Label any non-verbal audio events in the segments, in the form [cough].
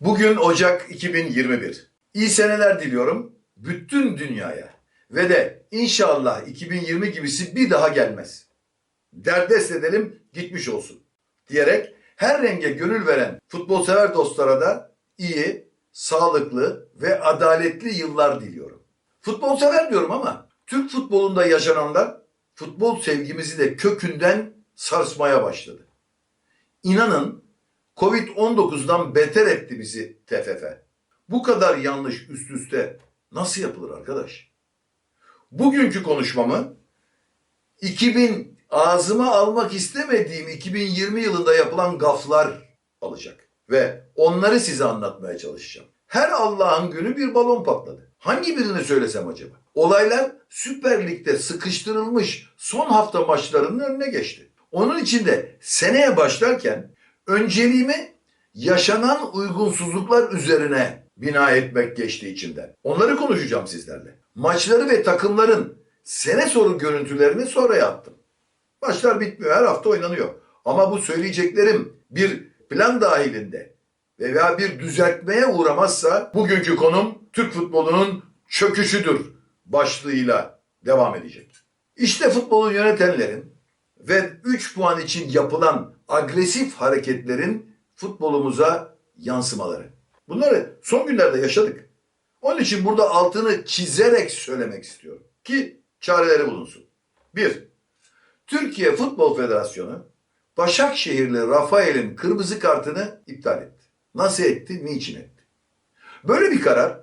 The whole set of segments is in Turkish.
Bugün Ocak 2021. İyi seneler diliyorum bütün dünyaya. Ve de inşallah 2020 gibisi bir daha gelmez. Derdest edelim gitmiş olsun. Diyerek her renge gönül veren futbol sever dostlara da iyi, sağlıklı ve adaletli yıllar diliyorum. Futbol sever diyorum ama Türk futbolunda yaşananlar futbol sevgimizi de kökünden sarsmaya başladı. İnanın Covid-19'dan beter etti bizi TFF. Bu kadar yanlış üst üste nasıl yapılır arkadaş? Bugünkü konuşmamı 2000 ağzıma almak istemediğim 2020 yılında yapılan gaflar alacak ve onları size anlatmaya çalışacağım. Her Allah'ın günü bir balon patladı. Hangi birini söylesem acaba? Olaylar Süper Lig'de sıkıştırılmış son hafta maçlarının önüne geçti. Onun için de seneye başlarken önceliğimi yaşanan uygunsuzluklar üzerine bina etmek geçti içimden. Onları konuşacağım sizlerle. Maçları ve takımların sene sonu görüntülerini sonra yaptım. Maçlar bitmiyor, her hafta oynanıyor. Ama bu söyleyeceklerim bir plan dahilinde veya bir düzeltmeye uğramazsa bugünkü konum Türk futbolunun çöküşüdür başlığıyla devam edecek. İşte futbolu yönetenlerin ve 3 puan için yapılan agresif hareketlerin futbolumuza yansımaları. Bunları son günlerde yaşadık. Onun için burada altını çizerek söylemek istiyorum ki çareleri bulunsun. 1. Türkiye Futbol Federasyonu Başakşehirli Rafael'in kırmızı kartını iptal etti. Nasıl etti, niçin etti? Böyle bir karar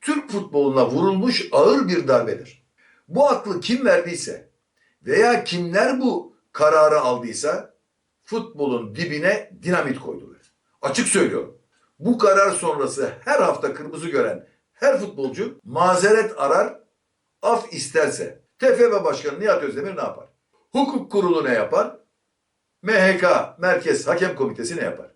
Türk futboluna vurulmuş ağır bir darbedir. Bu aklı kim verdiyse veya kimler bu kararı aldıysa futbolun dibine dinamit koydular. Açık söylüyorum. Bu karar sonrası her hafta kırmızı gören her futbolcu mazeret arar, af isterse TFF Başkanı Nihat Özdemir ne yapar? Hukuk kurulu ne yapar? MHK Merkez Hakem Komitesi ne yapar?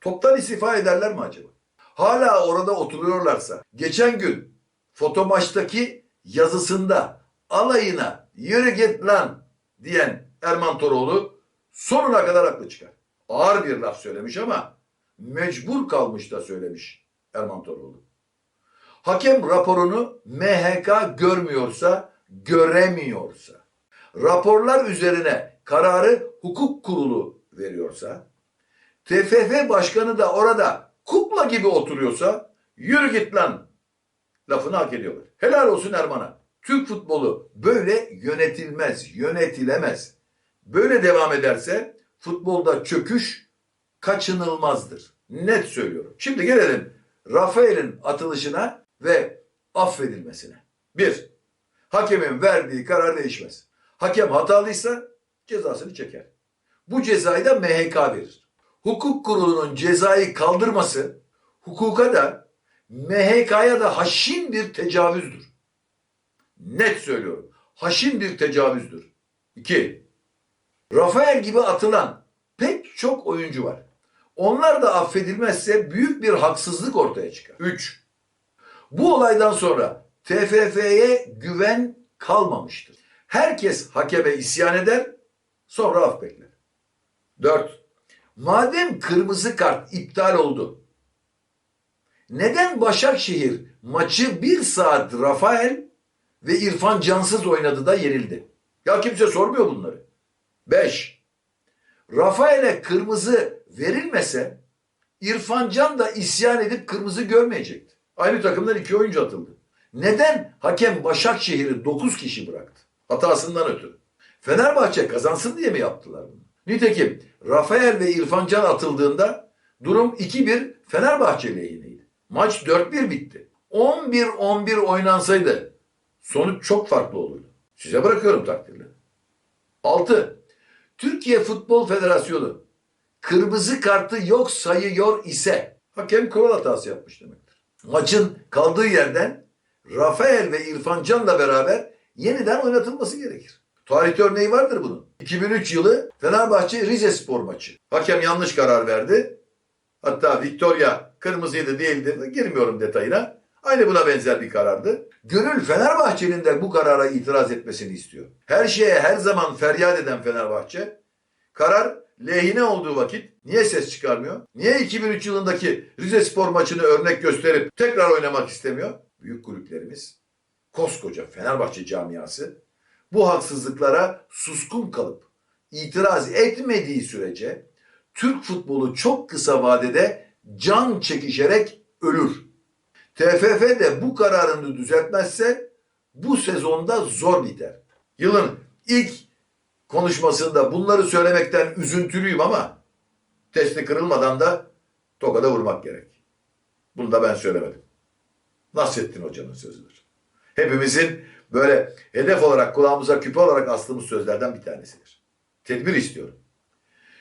Toptan istifa ederler mi acaba? Hala orada oturuyorlarsa geçen gün foto maçtaki yazısında alayına yürü git lan diyen Erman Toroğlu sonuna kadar haklı çıkar. Ağır bir laf söylemiş ama mecbur kalmış da söylemiş Erman Toroğlu. Hakem raporunu MHK görmüyorsa, göremiyorsa, raporlar üzerine kararı hukuk kurulu veriyorsa, TFF başkanı da orada kukla gibi oturuyorsa, yürü git lan lafını hak ediyorlar. Helal olsun Erman'a. Türk futbolu böyle yönetilmez, yönetilemez. Böyle devam ederse futbolda çöküş kaçınılmazdır. Net söylüyorum. Şimdi gelelim Rafael'in atılışına ve affedilmesine. Bir, hakemin verdiği karar değişmez. Hakem hatalıysa cezasını çeker. Bu cezayı da MHK verir. Hukuk kurulunun cezayı kaldırması hukuka da MHK'ya da haşin bir tecavüzdür. Net söylüyorum. Haşin bir tecavüzdür. İki, Rafael gibi atılan pek çok oyuncu var. Onlar da affedilmezse büyük bir haksızlık ortaya çıkar. 3. Bu olaydan sonra TFF'ye güven kalmamıştır. Herkes hakeme isyan eder, sonra af bekler. 4. Madem kırmızı kart iptal oldu, neden Başakşehir maçı bir saat Rafael ve İrfan Cansız oynadı da yenildi? Ya kimse sormuyor bunları. 5. Rafael'e kırmızı verilmese İrfan Can da isyan edip kırmızı görmeyecekti. Aynı takımdan iki oyuncu atıldı. Neden hakem Başakşehir'i 9 kişi bıraktı? Hatasından ötürü. Fenerbahçe kazansın diye mi yaptılar bunu? Nitekim Rafael ve İrfan Can atıldığında durum 2-1 Fenerbahçe lehineydi. Maç 4-1 bitti. 11-11 oynansaydı sonuç çok farklı olurdu. Size bırakıyorum takdirleri. 6. Türkiye Futbol Federasyonu kırmızı kartı yok sayıyor ise hakem kural hatası yapmış demektir. Maçın kaldığı yerden Rafael ve İrfan Can'la beraber yeniden oynatılması gerekir. Tarihte örneği vardır bunun. 2003 yılı Fenerbahçe Rize Spor maçı. Hakem yanlış karar verdi. Hatta Victoria kırmızıydı değildi. Girmiyorum detayına. Aynı buna benzer bir karardı. Gönül Fenerbahçe'nin de bu karara itiraz etmesini istiyor. Her şeye her zaman feryat eden Fenerbahçe karar lehine olduğu vakit niye ses çıkarmıyor? Niye 2003 yılındaki Rize Spor maçını örnek gösterip tekrar oynamak istemiyor? Büyük kulüplerimiz, koskoca Fenerbahçe camiası bu haksızlıklara suskun kalıp itiraz etmediği sürece Türk futbolu çok kısa vadede can çekişerek ölür. TFF de bu kararını düzeltmezse bu sezonda zor biter. Yılın ilk konuşmasında bunları söylemekten üzüntülüyüm ama testi kırılmadan da tokada vurmak gerek. Bunu da ben söylemedim. Nasrettin Hoca'nın sözüdür. Hepimizin böyle hedef olarak kulağımıza küpe olarak astığımız sözlerden bir tanesidir. Tedbir istiyorum.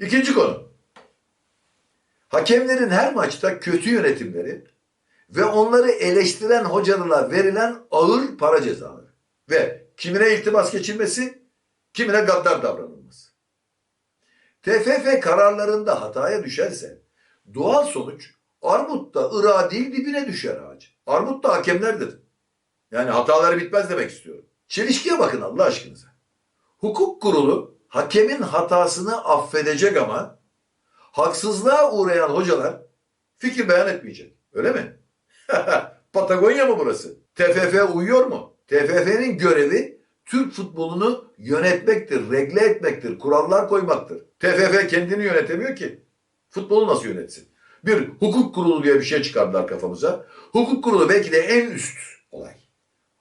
İkinci konu. Hakemlerin her maçta kötü yönetimleri ve onları eleştiren hocalara verilen ağır para cezaları ve kimine iltimas geçilmesi, kimine gaddar davranılması. TFF kararlarında hataya düşerse doğal sonuç Armut'ta ıra değil dibine düşer ağacı. Armut da hakemlerdir. Yani hataları bitmez demek istiyorum. Çelişkiye bakın Allah aşkınıza. Hukuk kurulu hakemin hatasını affedecek ama haksızlığa uğrayan hocalar fikir beyan etmeyecek. Öyle mi? [laughs] Patagonya mı burası? TFF uyuyor mu? TFF'nin görevi Türk futbolunu yönetmektir, regle etmektir, kurallar koymaktır. TFF kendini yönetemiyor ki. Futbolu nasıl yönetsin? Bir hukuk kurulu diye bir şey çıkardılar kafamıza. Hukuk kurulu belki de en üst olay.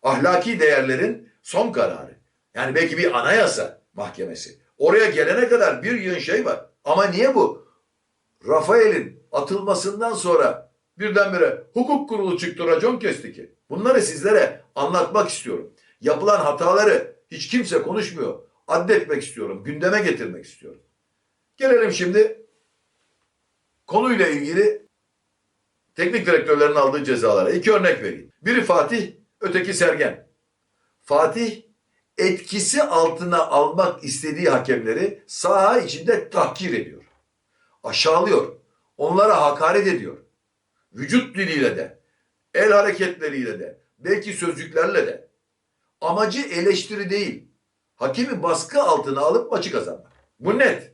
Ahlaki değerlerin son kararı. Yani belki bir anayasa mahkemesi. Oraya gelene kadar bir yığın şey var. Ama niye bu? Rafael'in atılmasından sonra birdenbire hukuk kurulu çıktı racon kesti ki. Bunları sizlere anlatmak istiyorum. Yapılan hataları hiç kimse konuşmuyor. Addetmek istiyorum. Gündeme getirmek istiyorum. Gelelim şimdi konuyla ilgili teknik direktörlerin aldığı cezalara. İki örnek vereyim. Biri Fatih, öteki Sergen. Fatih etkisi altına almak istediği hakemleri saha içinde tahkir ediyor. Aşağılıyor. Onlara hakaret ediyor. Vücut diliyle de, el hareketleriyle de, belki sözcüklerle de. Amacı eleştiri değil. Hakemi baskı altına alıp maçı kazanmak. Bu net.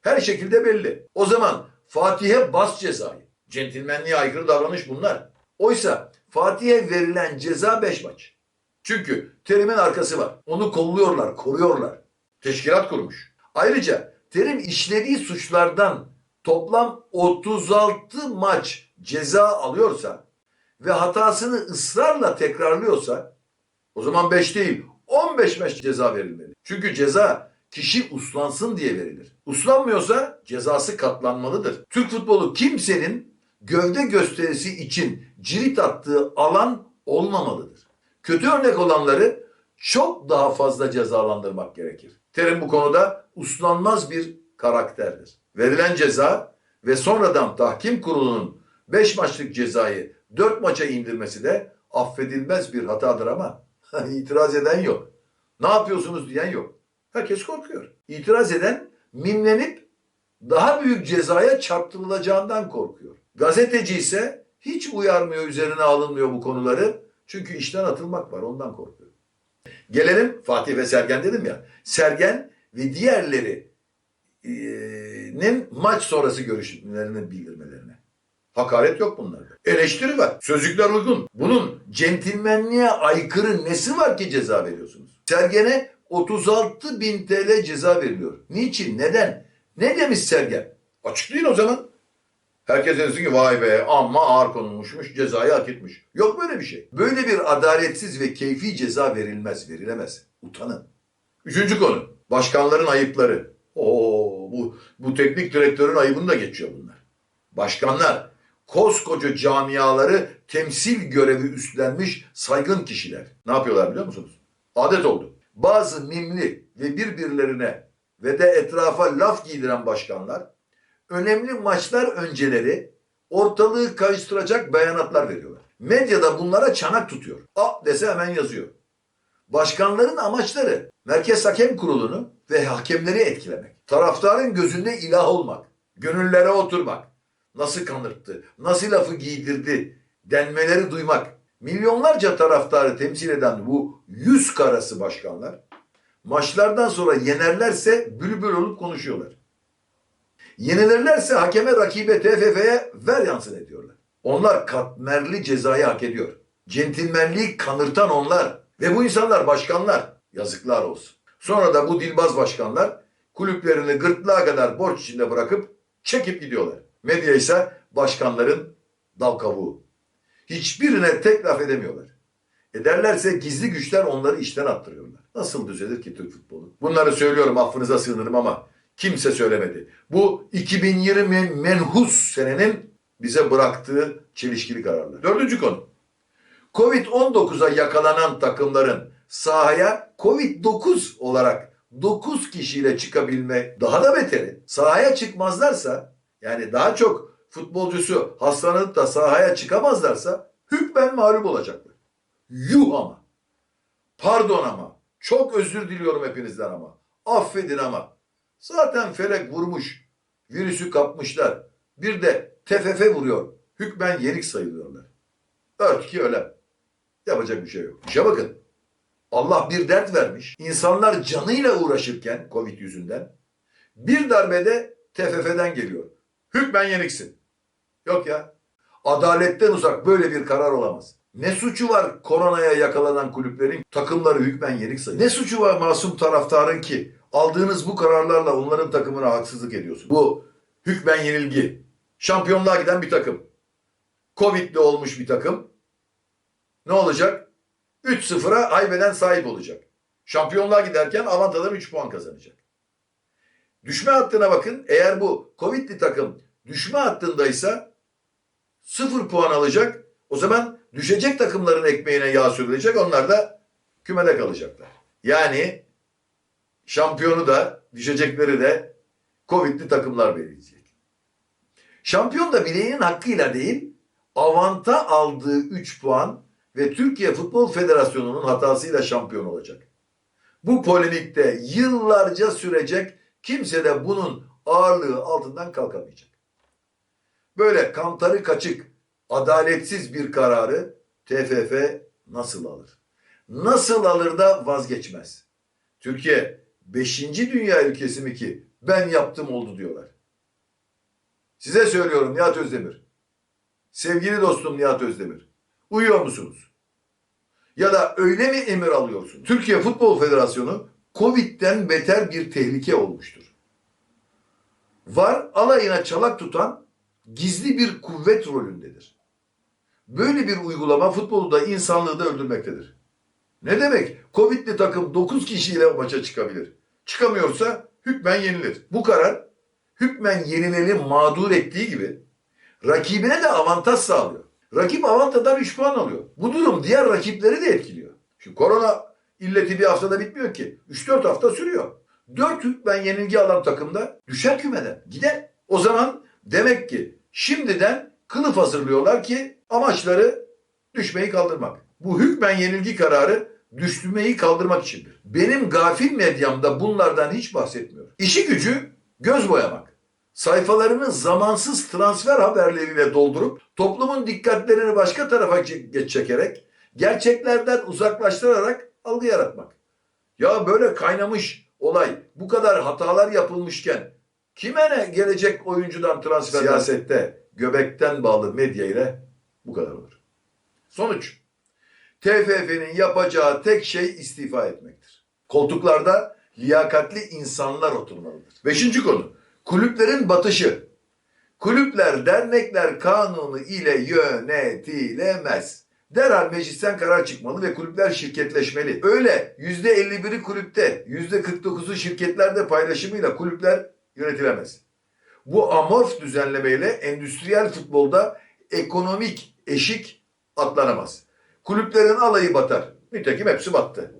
Her şekilde belli. O zaman Fatih'e bas cezayı. Centilmenliğe aykırı davranış bunlar. Oysa Fatih'e verilen ceza 5 maç. Çünkü terimin arkası var. Onu kolluyorlar, koruyorlar. Teşkilat kurmuş. Ayrıca terim işlediği suçlardan toplam 36 maç ceza alıyorsa ve hatasını ısrarla tekrarlıyorsa o zaman 5 değil 15 maç ceza verilmeli. Çünkü ceza kişi uslansın diye verilir. Uslanmıyorsa cezası katlanmalıdır. Türk futbolu kimsenin gövde gösterisi için cirit attığı alan olmamalıdır. Kötü örnek olanları çok daha fazla cezalandırmak gerekir. Terim bu konuda uslanmaz bir karakterdir. Verilen ceza ve sonradan tahkim kurulunun 5 maçlık cezayı 4 maça indirmesi de affedilmez bir hatadır ama [laughs] itiraz eden yok. Ne yapıyorsunuz diyen yok. Herkes korkuyor. İtiraz eden mimlenip daha büyük cezaya çarptırılacağından korkuyor. Gazeteci ise hiç uyarmıyor, üzerine alınmıyor bu konuları. Çünkü işten atılmak var, ondan korkuyor. Gelelim Fatih ve Sergen dedim ya. Sergen ve diğerlerinin maç sonrası görüşmelerini bildirmelerine. Hakaret yok bunlarda. Eleştiri var. Sözcükler uygun. Bunun centilmenliğe aykırı nesi var ki ceza veriyorsunuz? Sergen'e 36 bin TL ceza veriliyor. Niçin? Neden? Ne demiş Sergen? Açıklayın o zaman. Herkes desin ki vay be amma ağır konulmuşmuş cezayı hak etmiş. Yok böyle bir şey. Böyle bir adaletsiz ve keyfi ceza verilmez, verilemez. Utanın. Üçüncü konu. Başkanların ayıpları. Oo, bu, bu teknik direktörün ayıbını da geçiyor bunlar. Başkanlar koskoca camiaları temsil görevi üstlenmiş saygın kişiler. Ne yapıyorlar biliyor musunuz? Adet oldu. Bazı mimli ve birbirlerine ve de etrafa laf giydiren başkanlar önemli maçlar önceleri ortalığı karıştıracak beyanatlar veriyorlar. Medyada bunlara çanak tutuyor. A dese hemen yazıyor. Başkanların amaçları Merkez Hakem Kurulu'nu ve hakemleri etkilemek. Taraftarın gözünde ilah olmak. Gönüllere oturmak. Nasıl kanırttı, nasıl lafı giydirdi denmeleri duymak. Milyonlarca taraftarı temsil eden bu yüz karası başkanlar maçlardan sonra yenerlerse bülbül olup konuşuyorlar. Yenilirlerse hakeme, rakibe, TFF'ye ver yansın ediyorlar. Onlar katmerli cezayı hak ediyor. Centilmenliği kanırtan onlar. Ve bu insanlar başkanlar. Yazıklar olsun. Sonra da bu dilbaz başkanlar kulüplerini gırtlağa kadar borç içinde bırakıp çekip gidiyorlar. Medya ise başkanların dal kavuğu. Hiçbirine tek laf edemiyorlar. Ederlerse gizli güçler onları işten attırıyorlar. Nasıl düzelir ki Türk futbolu? Bunları söylüyorum affınıza sığınırım ama kimse söylemedi. Bu 2020 menhus senenin bize bıraktığı çelişkili kararlar. Dördüncü konu. Covid-19'a yakalanan takımların sahaya Covid-9 olarak 9 kişiyle çıkabilme daha da beteri. Sahaya çıkmazlarsa yani daha çok futbolcusu hastalanıp da sahaya çıkamazlarsa hükmen mağlup olacaklar. Yuh ama. Pardon ama. Çok özür diliyorum hepinizden ama. Affedin ama. Zaten felek vurmuş. Virüsü kapmışlar. Bir de TFF vuruyor. Hükmen yenik sayılıyorlar. Ört ki öyle. Yapacak bir şey yok. İşe bakın. Allah bir dert vermiş. İnsanlar canıyla uğraşırken Covid yüzünden bir darbede TFF'den geliyor. Hükmen yeniksin. Yok ya. Adaletten uzak böyle bir karar olamaz. Ne suçu var koronaya yakalanan kulüplerin takımları hükmen yenik sayıyor? Ne suçu var masum taraftarın ki aldığınız bu kararlarla onların takımına haksızlık ediyorsun? Bu hükmen yenilgi. Şampiyonluğa giden bir takım. Covid'li olmuş bir takım. Ne olacak? 3-0'a haybeden sahip olacak. Şampiyonluğa giderken avantadan 3 puan kazanacak. Düşme hattına bakın. Eğer bu Covid'li takım düşme hattındaysa 0 puan alacak. O zaman düşecek takımların ekmeğine yağ sürülecek. Onlar da kümede kalacaklar. Yani şampiyonu da düşecekleri de Covid'li takımlar belirleyecek. Şampiyon da bileğinin hakkıyla değil, avanta aldığı 3 puan ve Türkiye Futbol Federasyonu'nun hatasıyla şampiyon olacak. Bu polemikte yıllarca sürecek, kimse de bunun ağırlığı altından kalkamayacak. Böyle kantarı kaçık, adaletsiz bir kararı TFF nasıl alır? Nasıl alır da vazgeçmez? Türkiye 5. dünya ülkesi mi ki ben yaptım oldu diyorlar. Size söylüyorum Nihat Özdemir. Sevgili dostum Nihat Özdemir. Uyuyor musunuz? Ya da öyle mi emir alıyorsun? Türkiye Futbol Federasyonu Covid'den beter bir tehlike olmuştur. Var alayına çalak tutan gizli bir kuvvet rolündedir. Böyle bir uygulama futbolu da insanlığı da öldürmektedir. Ne demek? Covid'li takım 9 kişiyle maça çıkabilir. Çıkamıyorsa hükmen yenilir. Bu karar hükmen yenileni mağdur ettiği gibi rakibine de avantaj sağlıyor. Rakip avantadan 3 puan alıyor. Bu durum diğer rakipleri de etkiliyor. Şu korona illeti bir haftada bitmiyor ki. 3-4 hafta sürüyor. 4 hükmen yenilgi alan takımda düşer kümeden. Gider. O zaman demek ki şimdiden kılıf hazırlıyorlar ki amaçları düşmeyi kaldırmak. Bu hükmen yenilgi kararı düşmeyi kaldırmak içindir. Benim gafil medyamda bunlardan hiç bahsetmiyor. İşi gücü göz boyamak. Sayfalarını zamansız transfer haberleriyle doldurup toplumun dikkatlerini başka tarafa çek- çekerek gerçeklerden uzaklaştırarak algı yaratmak. Ya böyle kaynamış olay bu kadar hatalar yapılmışken kime ne gelecek oyuncudan transfer siyasette göbekten bağlı medya ile bu kadar olur. Sonuç TFF'nin yapacağı tek şey istifa etmektir. Koltuklarda liyakatli insanlar oturmalıdır. Beşinci konu. Kulüplerin batışı. Kulüpler dernekler kanunu ile yönetilemez. Derhal meclisten karar çıkmalı ve kulüpler şirketleşmeli. Öyle %51'i kulüpte, %49'u şirketlerde paylaşımıyla kulüpler yönetilemez. Bu amorf düzenlemeyle endüstriyel futbolda ekonomik eşik atlanamaz. Kulüplerin alayı batar. Nitekim hepsi battı.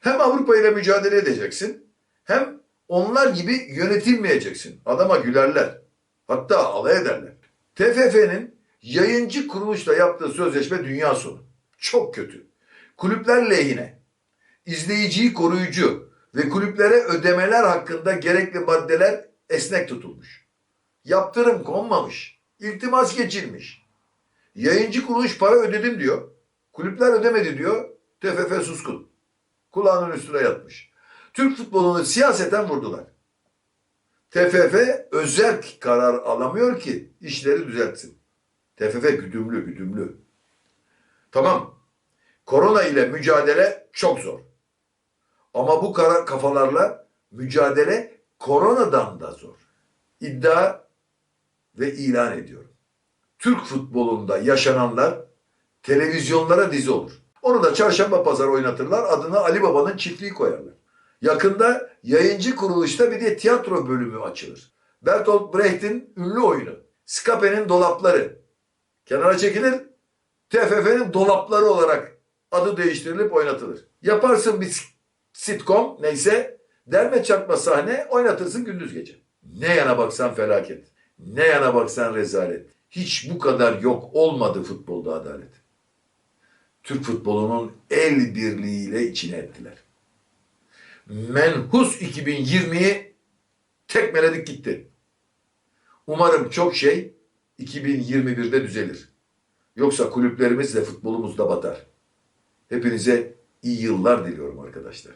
Hem Avrupa ile mücadele edeceksin hem onlar gibi yönetilmeyeceksin. Adama gülerler. Hatta alay ederler. TFF'nin yayıncı kuruluşla yaptığı sözleşme dünya sonu. Çok kötü. Kulüpler lehine. İzleyiciyi koruyucu ve kulüplere ödemeler hakkında gerekli maddeler esnek tutulmuş. Yaptırım konmamış. İltimas geçilmiş. Yayıncı kuruluş para ödedim diyor. Kulüpler ödemedi diyor. TFF suskun. Kulağının üstüne yatmış. Türk futbolunu siyaseten vurdular. TFF özel karar alamıyor ki işleri düzeltsin. TFF güdümlü, güdümlü. Tamam. Korona ile mücadele çok zor. Ama bu kara kafalarla mücadele koronadan da zor. İddia ve ilan ediyorum. Türk futbolunda yaşananlar televizyonlara dizi olur. Onu da çarşamba pazar oynatırlar. Adına Ali Baba'nın çiftliği koyarlar. Yakında yayıncı kuruluşta bir de tiyatro bölümü açılır. Bertolt Brecht'in ünlü oyunu. Skape'nin dolapları. Kenara çekilir. TFF'nin dolapları olarak adı değiştirilip oynatılır. Yaparsın bir sitcom neyse derme çarpma sahne oynatırsın gündüz gece. Ne yana baksan felaket. Ne yana baksan rezalet. Hiç bu kadar yok olmadı futbolda adalet. Türk futbolunun el birliğiyle içine ettiler. Menhus 2020'yi tekmeledik gitti. Umarım çok şey 2021'de düzelir. Yoksa kulüplerimiz de futbolumuz da batar. Hepinize iyi yıllar diliyorum arkadaşlar.